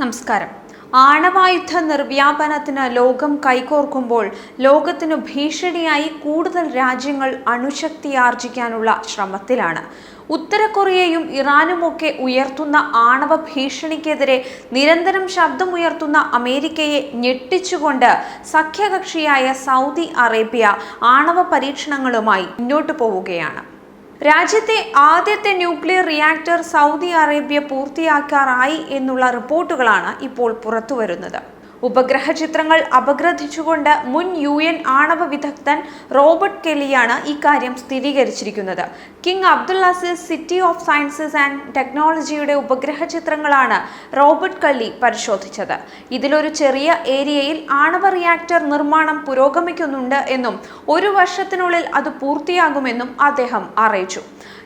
നമസ്കാരം. ആണവായുധ നിർവ്യാപനത്തിന് ലോകം കൈകോർക്കുമ്പോൾ ലോകത്തിനു ഭീഷണിയായി കൂടുതൽ രാജ്യങ്ങൾ അണുശക്തി ആർജിക്കാനുള്ള ശ്രമത്തിലാണ്. ഉത്തര കൊറിയയും ഇറാനുമൊക്കെ ഉയർത്തുന്ന ആണവ ഭീഷണിക്കെതിരെ നിരന്തരം ശബ്ദമുയർത്തുന്ന അമേരിക്കയെ ഞെട്ടിച്ചുകൊണ്ട് സഖ്യകക്ഷിയായ സൗദി അറേബ്യ ആണവ പരീക്ഷണങ്ങളുമായി മുന്നോട്ടു പോവുകയാണ്. രാജ്യത്തെ ആദ്യത്തെ ന്യൂക്ലിയർ റിയാക്ടർ സൗദി അറേബ്യ പൂർത്തിയാക്കാറായി എന്നുള്ള റിപ്പോർട്ടുകളാണ് ഇപ്പോൾ പുറത്തുവരുന്നത്. ഉപഗ്രഹ ചിത്രങ്ങൾ അപഗ്രഥിച്ചുകൊണ്ട് മുൻ യു എൻ ആണവ വിദഗ്ധൻ റോബർട്ട് കെലിയാണ് ഇക്കാര്യം സ്ഥിരീകരിച്ചിരിക്കുന്നത്. King Abdul Aziz City of Sciences and ടെക്നോളജിയുടെ ഉപഗ്രഹ ചിത്രങ്ങളാണ് റോബർട്ട് കല്ലി പരിശോധിച്ചത്. ഇതിലൊരു ചെറിയ ഏരിയയിൽ ആണവ റിയാക്ടർ നിർമ്മാണം പുരോഗമിക്കുന്നുണ്ട് എന്നും ഒരു വർഷത്തിനുള്ളിൽ അത് പൂർത്തിയാകുമെന്നും അദ്ദേഹം അറിയിച്ചു.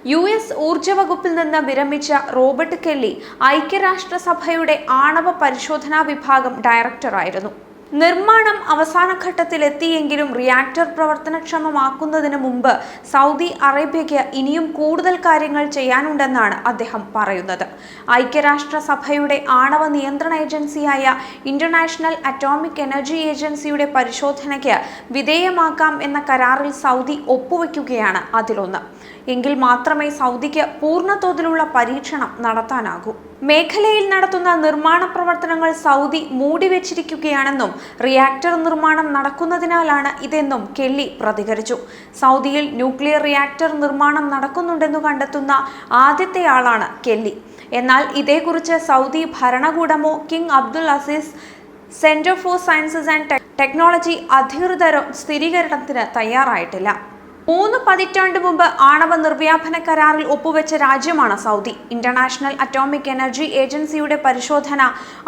യു എസ് ഊർജ വകുപ്പിൽ നിന്ന് വിരമിച്ച റോബർട്ട് കെല്ലി ഐക്യരാഷ്ട്രസഭയുടെ ആണവ പരിശോധനാ വിഭാഗം ഡയറക്ടറായിരുന്നു നിർമ്മാണം അവസാന ഘട്ടത്തിലെത്തിയെങ്കിലും റിയാക്ടർ പ്രവർത്തനക്ഷമമാക്കുന്നതിന് മുമ്പ് സൗദി അറേബ്യയ്ക്ക് ഇനിയും കൂടുതൽ കാര്യങ്ങൾ ചെയ്യാനുണ്ടെന്നാണ് അദ്ദേഹം പറയുന്നത്. ഐക്യരാഷ്ട്രസഭയുടെ ആണവ നിയന്ത്രണ ഏജൻസിയായ ഇന്റർനാഷണൽ അറ്റോമിക് എനർജി ഏജൻസിയുടെ പരിശോധനയ്ക്ക് വിധേയമാക്കാം എന്ന കരാറിൽ സൗദി ഒപ്പുവെക്കുകയാണ് അതിലൊന്ന്. എങ്കിൽ മാത്രമേ സൗദിക്ക് പൂർണതോതിലുള്ള പരീക്ഷണം നടത്താനാകൂ. മേഖലയിൽ നടത്തുന്ന നിർമ്മാണ പ്രവർത്തനങ്ങൾ സൗദി മൂടിവെച്ചിരിക്കുകയാണെന്നും റിയാക്ടർ നിർമ്മാണം നടക്കുന്നതിനാലാണ് ഇതെന്നും കെല്ലി പ്രതികരിച്ചു. സൗദിയിൽ ന്യൂക്ലിയർ റിയാക്ടർ നിർമ്മാണം നടക്കുന്നുണ്ടെന്നു കണ്ടെത്തുന്ന ആദ്യത്തെയാളാണ് കെല്ലി. എന്നാൽ ഇതേക്കുറിച്ച് Saudi ഭരണകൂടമോ King Abdul Aziz Centre for Sciences and Technology അധികൃതരോ സ്ഥിരീകരണത്തിന് തയ്യാറായിട്ടില്ല. മൂന്ന് പതിറ്റാണ്ട് മുമ്പ് ആണവ നിർവ്യാപന കരാറിൽ ഒപ്പുവെച്ച രാജ്യമാണ് സൗദി. ഇന്റർനാഷണൽ അറ്റോമിക് എനർജി ഏജൻസിയുടെ പരിശോധന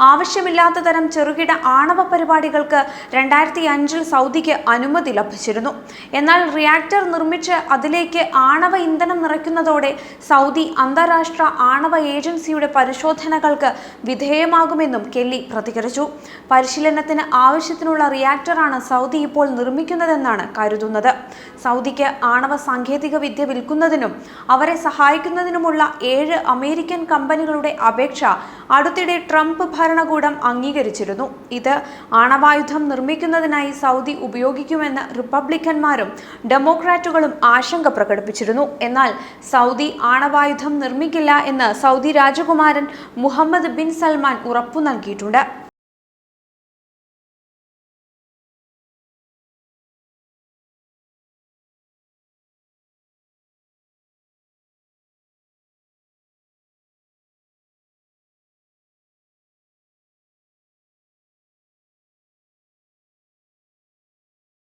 ആവശ്യമില്ലാത്ത തരം ചെറുകിട ആണവ പരിപാടികൾക്ക് രണ്ടായിരത്തി അഞ്ചിൽ സൗദിക്ക് അനുമതി ലഭിച്ചിരുന്നു. എന്നാൽ റിയാക്ടർ നിർമ്മിച്ച് അതിലേക്ക് ആണവ ഇന്ധനം നിറയ്ക്കുന്നതോടെ സൗദി അന്താരാഷ്ട്ര ആണവ ഏജൻസിയുടെ പരിശോധനകൾക്ക് വിധേയമാകുമെന്നും കെല്ലി പ്രതികരിച്ചു. പരിശീലനത്തിന് ആവശ്യത്തിനുള്ള റിയാക്ടറാണ് സൗദി ഇപ്പോൾ നിർമ്മിക്കുന്നതെന്നാണ് കരുതുന്നത്. സൗദിക്ക് ആണവ സാങ്കേതിക വിദ്യ വിൽക്കുന്നതിനും അവരെ സഹായിക്കുന്നതിനുമുള്ള ഏഴ് അമേരിക്കൻ കമ്പനികളുടെ അപേക്ഷ അടുത്തിടെ ട്രംപ് ഭരണകൂടം അംഗീകരിച്ചിരുന്നു. ഇത് ആണവായുധം നിർമ്മിക്കുന്നതിനായി സൗദി ഉപയോഗിക്കുമെന്ന് റിപ്പബ്ലിക്കന്മാരും ഡെമോക്രാറ്റുകളും ആശങ്ക പ്രകടിപ്പിച്ചിരുന്നു. എന്നാൽ സൗദി ആണവായുധം നിർമ്മിക്കില്ല എന്ന് സൗദി രാജകുമാരൻ മുഹമ്മദ് ബിൻ സൽമാൻ ഉറപ്പു നൽകിയിട്ടുണ്ട്.